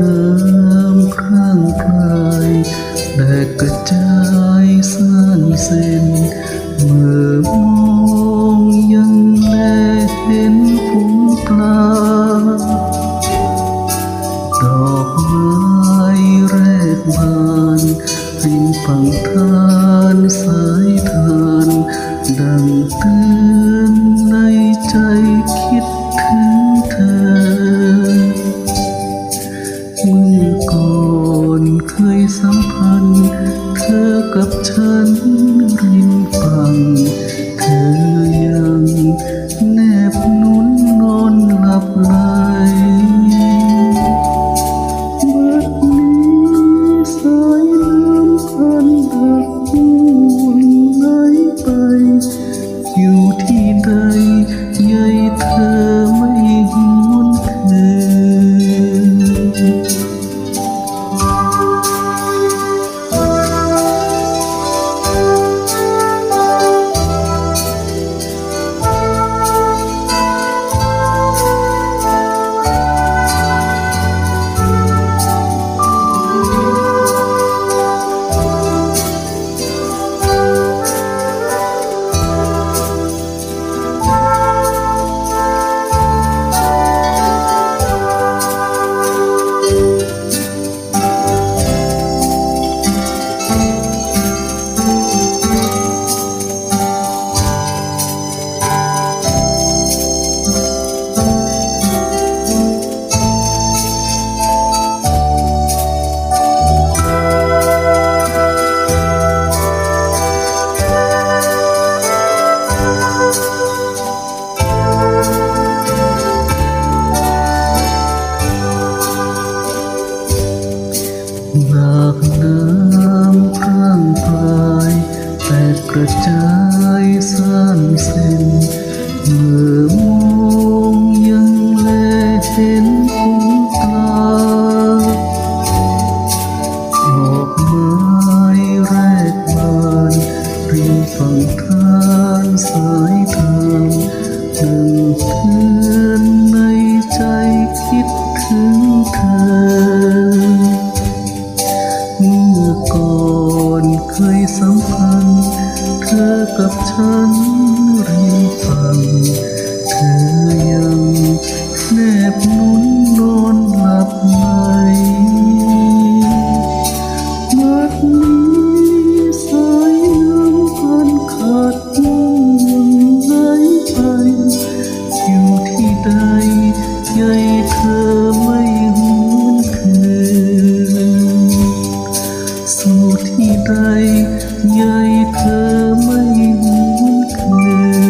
น้ำคร่างกายแตกกระจายซ่านเส้นเมื่อมองยังแลเห็นฝูงปลา ดอกไม้แรกบานริมฝั่งทานสายทานดังเตือน กับฉันริมฝั่งเธอยังแนบหนุนนอนหลับไหลบัดนี้สายน้ำพันดักห่งไหลไป อยู่ที่ใดใยเธอ กระจายซ่านเส้นเมื่อมองยังแลเห็นคงตาดอกไม้แรกบานริมฝั่งทานสายทางดังเตือนในใจคิดถึงเธอ เมื่อก่อนเคยสัมพันธ์ ธอกับฉันรือฟังเธอยังแนบนุ่นนอนหลับไหมมัดมื dù thì tay nhai thơ mấy muốn cười